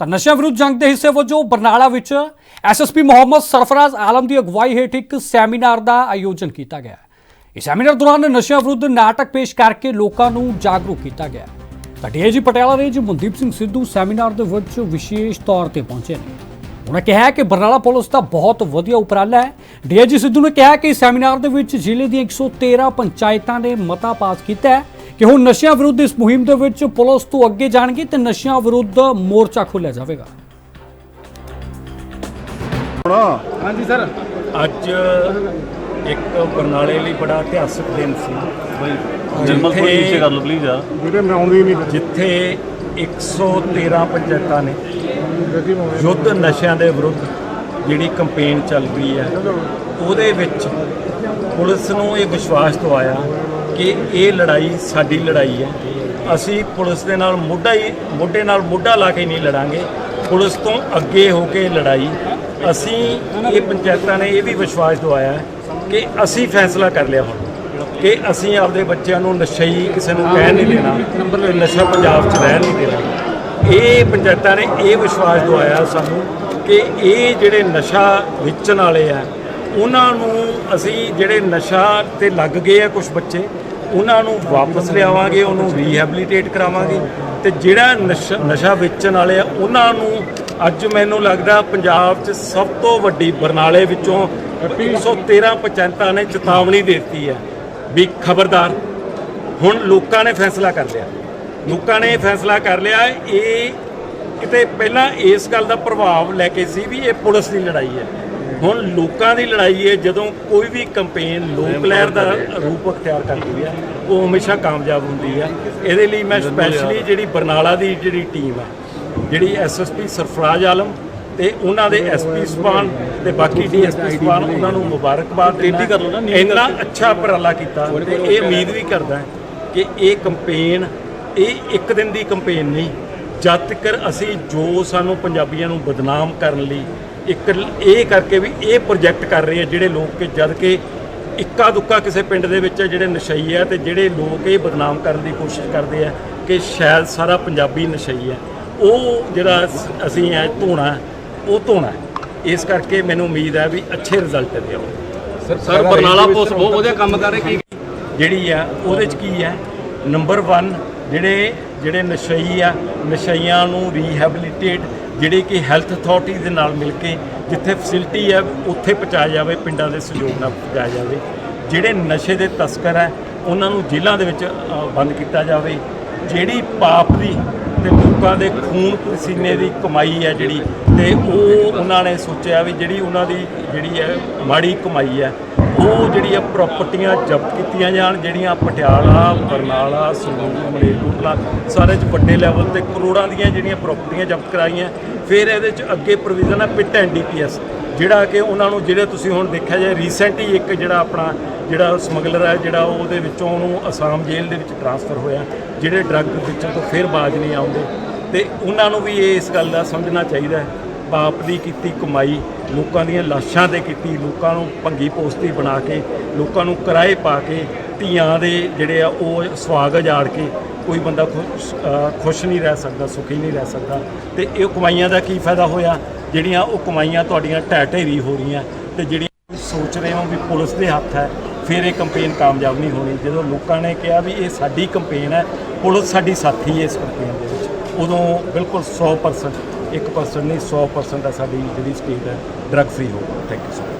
ਤਾਂ ਨਸ਼ਿਆਂ ਵਿਰੁੱਧ ਜੰਗ ਦੇ ਹਿੱਸੇ ਵਜੋਂ ਬਰਨਾਲਾ ਵਿੱਚ ਐਸਐਸਪੀ ਮੁਹੰਮਦ ਸਰਫਰਾਜ਼ ਆਲਮ ਦੀ ਅਗਵਾਈ ਹੇਠ ਇੱਕ ਸੈਮੀਨਾਰ ਦਾ ਆਯੋਜਨ ਕੀਤਾ ਗਿਆ। ਇਸ ਸੈਮੀਨਾਰ ਦੌਰਾਨ ਨਸ਼ਿਆਂ ਵਿਰੁੱਧ ਨਾਟਕ ਪੇਸ਼ ਕਰਕੇ ਲੋਕਾਂ ਨੂੰ ਜਾਗਰੂਕ ਕੀਤਾ ਗਿਆ। ਤਾਂ DIG Patiala range Mandeep Singh Sidhu seminar ਦੇ ਵਿੱਚ ਵਿਸ਼ੇਸ਼ ਤੌਰ ਤੇ ਪਹੁੰਚੇ ਨੇ। ਉਹਨਾਂ ਕਿਹਾ ਕਿ ਬਰਨਾਲਾ ਪੁਲਿਸ ਦਾ ਬਹੁਤ ਵਧੀਆ ਉਪਰਾਲਾ ਹੈ। ਡੀਆਈਜੀ ਸਿੱਧੂ ਨੇ ਕਿਹਾ ਕਿ ਸੈਮੀਨਾਰ ਦੇ ਵਿੱਚ ਜ਼ਿਲ੍ਹੇ ਦੀਆਂ 113 ਪੰਚਾਇਤਾਂ ਨੇ ਮਤਾ ਪਾਸ ਕੀਤਾ ਹੈ। ਕਿ ਹੁਣ ਨਸ਼ਿਆਂ ਵਿਰੁੱਧ ਇਸ ਮੁਹਿੰਮ ਦੇ ਵਿੱਚ ਪੁਲਿਸ ਤੋਂ ਅੱਗੇ ਜਾਣਗੇ ਤੇ ਨਸ਼ਿਆਂ ਵਿਰੁੱਧ ਮੋਰਚਾ ਖੋਲ੍ਹਿਆ ਜਾਵੇਗਾ। ਹਾਂਜੀ ਸਰ। ਅੱਜ ਇੱਕ ਬਰਨਾਲੇ ਲਈ ਬੜਾ ਇਤਿਹਾਸਕ ਦਿਨ ਸੀ। ਜਰਮਲ ਕੋਈ ਪਿੱਛੇ ਕਰ ਲਓ ਪਲੀਜ਼ ਆ। ਵੀਰੇ ਮੈਂ ਆਉਂਦੀ ਨਹੀਂ ਜਿੱਥੇ 113 ਪੰਚਾਇਤਾਂ ਨੇ। ਯੁੱਧ ਨਸ਼ਿਆਂ ਦੇ ਵਿਰੁੱਧ ਜਿਹੜੀ ਕੰਪੇਨ ਚੱਲ ਰਹੀ ਹੈ। ਉਹਦੇ ਵਿੱਚ ਪੁਲਿਸ ਨੂੰ ਇਹ ਵਿਸ਼ਵਾਸ ਦਵਾਇਆ ਕਿ ਇਹ ਲੜਾਈ ਸਾਡੀ ਲੜਾਈ ਹੈ। ਅਸੀਂ ਪੁਲਿਸ ਦੇ ਨਾਲ ਮੋਢਾ ਹੀ ਮੋਢੇ ਨਾਲ ਮੋਢਾ ਲਾ ਕੇ ਨਹੀਂ ਲੜਾਂਗੇ। ਪੁਲਿਸ ਤੋਂ ਅੱਗੇ ਹੋ ਕੇ ਲੜਾਈ। ਅਸੀਂ ਇਹ ਪੰਚਾਇਤਾਂ ਨੇ ਇਹ ਵੀ ਵਿਸ਼ਵਾਸ ਦਵਾਇਆ ਕਿ ਅਸੀਂ ਫੈਸਲਾ ਕਰ ਲਿਆ ਹੁਣ। ਕਿ ਅਸੀਂ ਆਪਦੇ ਬੱਚਿਆਂ ਨੂੰ ਨਸ਼ਈ ਕਿਸੇ ਨੂੰ ਕਹਿ ਨਹੀਂ ਦੇਣਾ। ਨਸ਼ਾ ਪੰਜਾਬ 'ਚ ਰਹਿ ਨਹੀਂ ਦੇਣਾ। ਇਹ ਪੰਚਾਇਤਾਂ ਨੇ ਇਹ ਵਿਸ਼ਵਾਸ ਦਵਾਇਆ ਸਾਨੂੰ ਕਿ ਇਹ ਜਿਹੜੇ ਨਸ਼ਾ ਵੇਚਣ ਵਾਲੇ ਆ ਉਹਨਾਂ ਨੂੰ ਅਸੀਂ ਜਿਹੜੇ ਨਸ਼ਾ ਤੇ ਲੱਗ ਗਏ ਆ ਕੁਝ ਬੱਚੇ, ਉਹਨਾਂ ਨੂੰ ਵਾਪਸ ਲਿਆਵਾਂਗੇ, ਉਹਨੂੰ ਰੀਹੈਬਿਲਿਟੇਟ ਕਰਾਵਾਂਗੇ। ਤੇ ਜਿਹੜਾ ਨਸ਼ਾ ਨਸ਼ਾ ਵੇਚਣ ਵਾਲੇ ਆ, ਉਹਨਾਂ ਨੂੰ ਅੱਜ ਮੈਨੂੰ ਲੱਗਦਾ ਪੰਜਾਬ 'ਚ ਸਭ ਤੋਂ ਵੱਡੀ ਬਰਨਾਲੇ ਵਿੱਚੋਂ 113 ਪੰਚਾਇਤਾਂ ਨੇ ਚੇਤਾਵਨੀ ਦੇ ਦਿੱਤੀ ਹੈ ਵੀ ਖਬਰਦਾਰ, ਹੁਣ ਲੋਕਾਂ ਨੇ ਫੈਸਲਾ ਕਰ ਲਿਆ। ਲੋਕਾਂ ਨੇ ਫੈਸਲਾ ਕਰ ਲਿਆ, ਇਹ ਕਿਤੇ ਪਹਿਲਾਂ ਇਸ ਗੱਲ ਦਾ ਪ੍ਰਭਾਵ ਲੈ ਕੇ ਸੀ ਵੀ ਇਹ ਪੁਲਿਸ ਦੀ ਲੜਾਈ ਹੈ। ਹੁਣ ਲੋਕਾਂ ਦੀ ਲੜਾਈ ਹੈ ਜਦੋਂ ਕੋਈ ਵੀ ਕੰਪੇਨ ਲੋਕ ਲਹਿਰ ਦਾ ਰੂਪ ਅਖਤਿਆਰ ਕਰਦੀ ਹੈ ਉਹ ਹਮੇਸ਼ਾ ਕਾਮਯਾਬ ਹੁੰਦੀ ਹੈ। ਇਹਦੇ ਲਈ ਮੈਂ ਸਪੈਸ਼ਲੀ ਜਿਹੜੀ ਬਰਨਾਲਾ ਦੀ ਜਿਹੜੀ ਟੀਮ ਹੈ ਜਿਹੜੀ ਐਸਐਸਪੀ ਸਰਫਰਾਜ਼ ਆਲਮ ਤੇ ਉਹਨਾਂ ਦੇ ਐਸਪੀ ਸਪਾਨ ਤੇ ਬਾਕੀ ਡੀਐਸਪੀ ਸਪਾਨ ਉਹਨਾਂ ਨੂੰ ਮੁਬਾਰਕਬਾਦ ਦੇਣਾ। ਕਰ ਲਓ ਨਾ, ਇੰਨਾ ਅੱਛਾ ਉਪਰਾਲਾ ਕੀਤਾ ਤੇ ਇਹ ਉਮੀਦ ਵੀ ਕਰਦਾ ਕਿ ਇਹ ਕੰਪੇਨ ਇਹ ਇੱਕ ਦਿਨ ਦੀ ਕੰਪੇਨ ਨਹੀਂ ਜਦ ਤੱਕ ਅਸੀਂ ਜੋ ਸਾਨੂੰ ਪੰਜਾਬੀਆਂ ਨੂੰ ਬਦਨਾਮ ਕਰਨ ਲਈ ਇੱਕ ਇਹ ਕਰਕੇ ਵੀ ਇਹ ਪ੍ਰੋਜੈਕਟ ਕਰ ਰਹੇ ਆ ਜਿਹੜੇ ਲੋਕ ਕਿ ਜਦ ਕਿ ਇੱਕਾ ਦੁੱਕਾ ਕਿਸੇ ਪਿੰਡ ਦੇ ਵਿੱਚ ਜਿਹੜੇ ਨਸ਼ਈ ਆ ਤੇ ਜਿਹੜੇ ਲੋਕ ਇਹ ਬਦਨਾਮ ਕਰਨ ਦੀ ਕੋਸ਼ਿਸ਼ ਕਰਦੇ ਆ ਕਿ ਸ਼ਾਇਦ ਸਾਰਾ ਪੰਜਾਬੀ ਨਸ਼ਈ ਆ। ਉਹ ਜਿਹੜਾ ਅਸ- ਐ ਧੋਣਾ ਉਹ ਧੋਣਾ। ਇਸ ਕਰਕੇ ਮੈਨੂੰ ਉਮੀਦ ਹੈ ਵੀ ਅੱਛੇ ਰਿਜ਼ਲਟ ਦੇਵਾਂਗੇ ਸਰ ਬਰਨਾਲਾ ਪੁਲਿਸ ਬਹੁਤ ਵਧੀਆ ਕੰਮ ਕਰ ਰਹੀ ਕੀ ਜਿਹੜੀ ਆ ਉਹਦੇ ਚ ਕੀ ਹੈ ਨੰਬਰ 1 ਜਿਹੜੇ ਜਿਹੜੇ ਨਸ਼ਈ ਆ ਨਸ਼ਈਆਂ ਨੂੰ ਰੀਹੈਬਿਲਿਟੇਟ ਜਿਹੜੇ ਕਿ ਹੈਲਥ ਅਥਾਰਟੀ ਦੇ ਨਾਲ ਮਿਲ ਕੇ ਜਿੱਥੇ ਫੈਸਿਲਿਟੀ ਹੈ, ਉੱਥੇ ਪਹੁੰਚਾਇਆ ਜਾਵੇ, ਪਿੰਡਾਂ ਦੇ ਸਹਿਯੋਗ ਨਾਲ ਪਹੁੰਚਾਇਆ ਜਾਵੇ। ਜਿਹੜੇ ਨਸ਼ੇ ਦੇ ਤਸਕਰ ਹੈ, ਉਹਨਾਂ ਨੂੰ ਜੇਲ੍ਹਾਂ ਦੇ ਵਿੱਚ ਬੰਦ ਕੀਤਾ ਜਾਵੇ। ਜਿਹੜੀ ਪਾਪ ਦੀ ਤੇ ਲੋਕਾਂ ਦੇ ਖੂਨ ਪਸੀਨੇ ਦੀ ਕਮਾਈ ਹੈ ਜਿਹੜੀ, ਤੇ ਉਹ ਉਹਨਾਂ ਨੇ ਸੋਚਿਆ ਵੀ ਜਿਹੜੀ ਉਹਨਾਂ ਦੀ ਜਿਹੜੀ ਹੈ, ਮਾੜੀ ਕਮਾਈ ਹੈ ਉਹ ਜਿਹੜੀਆਂ ਪ੍ਰਾਪਰਟੀਆਂ ਜ਼ਬਤ ਕੀਤੀਆਂ ਜਾਣ, ਜਿਹੜੀਆਂ ਪਟਿਆਲਾ, ਬਰਨਾਲਾ, ਸੰਗਰੂਰ, ਮਲੇਰਕੋਟਲਾ, ਸਾਰੇ ਚ ਵੱਡੇ ਲੈਵਲ ਤੇ ਕਰੋੜਾਂ ਦੀਆਂ ਜਿਹੜੀਆਂ ਪ੍ਰਾਪਰਟੀਆਂ ਜ਼ਬਤ ਕਰਾਈਆਂ, ਫਿਰ ਇਹਦੇ ਚ ਅੱਗੇ ਪ੍ਰੋਵੀਜ਼ਨ ਹੈ ਪਿਟ ਐਂਡ ਡੀਪੀਐਸ ਜਿਹੜਾ ਕਿ ਉਹਨਾਂ ਨੂੰ ਜਿਹੜੇ ਤੁਸੀਂ ਹੁਣ ਦੇਖਿਆ ਜਾਏ ਰੀਸੈਂਟਲੀ ਇੱਕ ਜਿਹੜਾ ਆਪਣਾ ਜਿਹੜਾ ਸਮਗਲਰ ਹੈ ਜਿਹੜਾ ਉਹਦੇ ਵਿੱਚੋਂ ਉਹਨੂੰ ਅਸਾਮ ਜੇਲ੍ਹ ਦੇ ਵਿੱਚ ਟਰਾਂਸਫਰ ਹੋਇਆ, ਜਿਹੜੇ ਡਰੱਗ ਵਿੱਚੋਂ ਤੋਂ ਫਿਰ ਬਾਜ ਨਹੀਂ ਆਉਂਦੇ। ਤੇ ਉਹਨਾਂ ਨੂੰ ਵੀ ਇਹ ਇਸ ਗੱਲ ਦਾ ਸਮਝਣਾ ਚਾਹੀਦਾ ਹੈ ਬਾਪ ਦੀ ਕੀਤੀ ਕਮਾਈ ਲੋਕਾਂ ਦੀਆਂ ਲਾਸ਼ਾਂ ਤੇ ਕੀਤੀ ਲੋਕਾਂ ਨੂੰ ਭੰਗੀ ਪੋਸਤੀ ਬਣਾ ਕੇ ਲੋਕਾਂ ਨੂੰ ਕਿਰਾਏ ਪਾ ਕੇ ਧੀਆਂ ਦੇ ਜਿਹੜੇ ਆ ਉਹ ਸਵਾਗ ਉਜਾੜ ਕੇ ਕੋਈ ਬੰਦਾ ਖੁਸ਼ ਅ, ਖੁਸ਼ ਨਹੀਂ ਰਹਿ ਸਕਦਾ ਸੁਖੀ ਨਹੀਂ ਰਹਿ ਸਕਦਾ। ਤੇ ਇਹ ਕਮਾਈਆਂ ਦਾ ਕੀ ਫਾਇਦਾ ਹੋਇਆ? ਜਿਹੜੀਆਂ ਉਹ ਕਮਾਈਆਂ ਤੁਹਾਡੀਆਂ ਢਹਿ ਢੇਰੀ ਹੋ ਰਹੀਆਂ ਤੇ ਜਿਹੜੀਆਂ ਸੋਚ ਰਹੇ ਹੋ ਵੀ ਪੁਲਿਸ ਦੇ ਹੱਥ ਹੈ ਫਿਰ ਇਹ ਕੰਪੇਨ ਕਾਮਯਾਬ ਨਹੀਂ ਹੋਣੀ। ਜਦੋਂ ਲੋਕਾਂ ਨੇ ਕਿਹਾ ਵੀ ਇਹ ਸਾਡੀ ਕੰਪੇਨ ਹੈ ਪੁਲਿਸ ਸਾਡੀ ਸਾਥੀ ਹੈ ਇਸ ਕੰਪੇਨ ਦੇ ਵਿੱਚ ਉਦੋਂ ਬਿਲਕੁਲ 100% 1% ਨਹੀਂ 100% ਹੈ ਸਾਡੀ ਜਿਹੜੀ ਸਟੇਟ ਹੈ ਡਰੱਗ ਫ੍ਰੀ ਹੋਊਗਾ ਥੈਂਕ ਯੂ ਸੋ ਮਚ